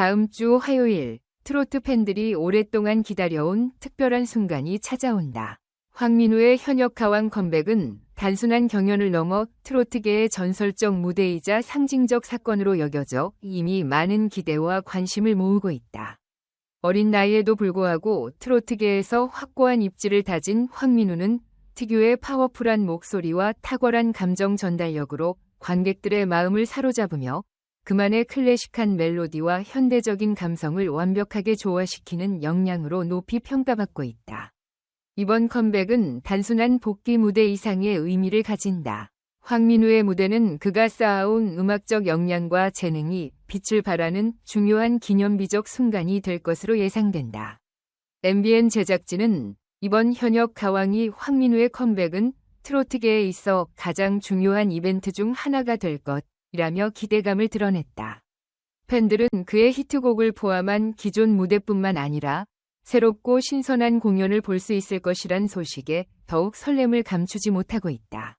다음 주 화요일 트로트 팬들이 오랫동안 기다려온 특별한 순간이 찾아온다. 황민우의 현역 가왕 컴백은 단순한 경연을 넘어 트로트계의 전설적 무대이자 상징적 사건으로 여겨져 이미 많은 기대와 관심을 모으고 있다. 어린 나이에도 불구하고 트로트계에서 확고한 입지를 다진 황민우는 특유의 파워풀한 목소리와 탁월한 감정 전달력으로 관객들의 마음을 사로잡으며 그만의 클래식한 멜로디와 현대적인 감성을 완벽하게 조화시키는 역량으로 높이 평가받고 있다. 이번 컴백은 단순한 복귀 무대 이상의 의미를 가진다. 황민우의 무대는 그가 쌓아온 음악적 역량과 재능이 빛을 발하는 중요한 기념비적 순간이 될 것으로 예상된다. MBN 제작진은 이번 현역 가왕이 황민우의 컴백은 트로트계에 있어 가장 중요한 이벤트 중 하나가 될 것 이라며 기대감을 드러냈다. 팬들은 그의 히트곡을 포함한 기존 무대뿐만 아니라 새롭고 신선한 공연을 볼 수 있을 것이란 소식에 더욱 설렘을 감추지 못하고 있다.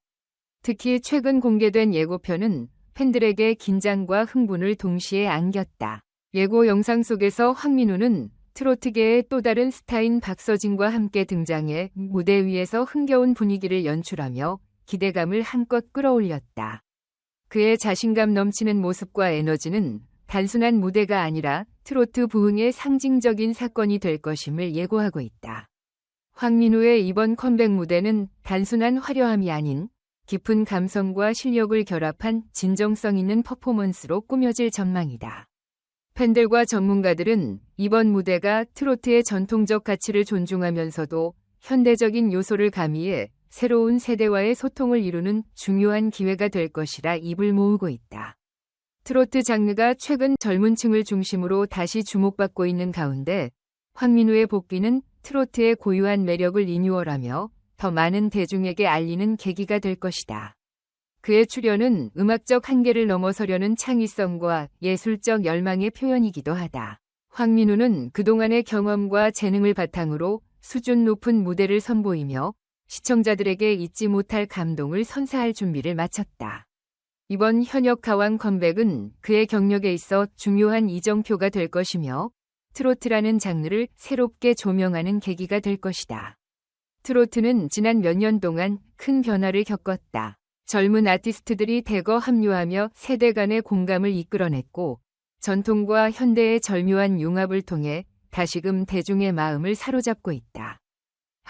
특히 최근 공개된 예고편은 팬들에게 긴장과 흥분을 동시에 안겼다. 예고 영상 속에서 황민우는 트로트계의 또 다른 스타인 박서진과 함께 등장해 무대 위에서 흥겨운 분위기를 연출하며 기대감을 한껏 끌어올렸다. 그의 자신감 넘치는 모습과 에너지는 단순한 무대가 아니라 트로트 부흥의 상징적인 사건이 될 것임을 예고하고 있다. 황민우의 이번 컴백 무대는 단순한 화려함이 아닌 깊은 감성과 실력을 결합한 진정성 있는 퍼포먼스로 꾸며질 전망이다. 팬들과 전문가들은 이번 무대가 트로트의 전통적 가치를 존중하면서도 현대적인 요소를 가미해 새로운 세대와의 소통을 이루는 중요한 기회가 될 것이라 입을 모으고 있다. 트로트 장르가 최근 젊은 층을 중심으로 다시 주목받고 있는 가운데 황민우의 복귀는 트로트의 고유한 매력을 리뉴얼하며 더 많은 대중에게 알리는 계기가 될 것이다. 그의 출연은 음악적 한계를 넘어서려는 창의성과 예술적 열망의 표현이기도 하다. 황민우는 그동안의 경험과 재능을 바탕으로 수준 높은 무대를 선보이며 시청자들에게 잊지 못할 감동을 선사할 준비를 마쳤다. 이번 현역 가왕 컴백은 그의 경력에 있어 중요한 이정표가 될 것이며 트로트라는 장르를 새롭게 조명하는 계기가 될 것이다. 트로트는 지난 몇 년 동안 큰 변화를 겪었다. 젊은 아티스트들이 대거 합류하며 세대 간의 공감을 이끌어냈고 전통과 현대의 절묘한 융합을 통해 다시금 대중의 마음을 사로잡고 있다.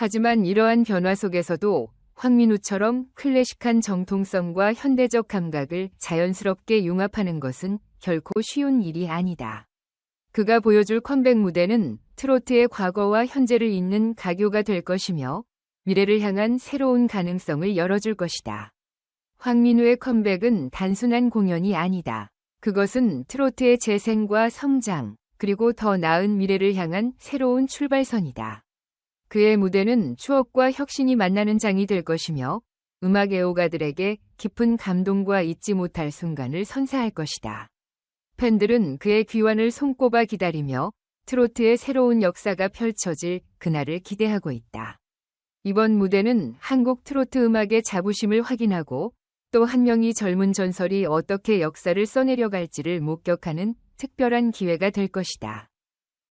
하지만 이러한 변화 속에서도 황민우처럼 클래식한 정통성과 현대적 감각을 자연스럽게 융합하는 것은 결코 쉬운 일이 아니다. 그가 보여줄 컴백 무대는 트로트의 과거와 현재를 잇는 가교가 될 것이며 미래를 향한 새로운 가능성을 열어줄 것이다. 황민우의 컴백은 단순한 공연이 아니다. 그것은 트로트의 재생과 성장, 그리고 더 나은 미래를 향한 새로운 출발선이다. 그의 무대는 추억과 혁신이 만나는 장이 될 것이며 음악 애호가들에게 깊은 감동과 잊지 못할 순간을 선사할 것이다. 팬들은 그의 귀환을 손꼽아 기다리며 트로트의 새로운 역사가 펼쳐질 그날을 기대하고 있다. 이번 무대는 한국 트로트 음악의 자부심을 확인하고 또 한 명이 젊은 전설이 어떻게 역사를 써내려갈지를 목격하는 특별한 기회가 될 것이다.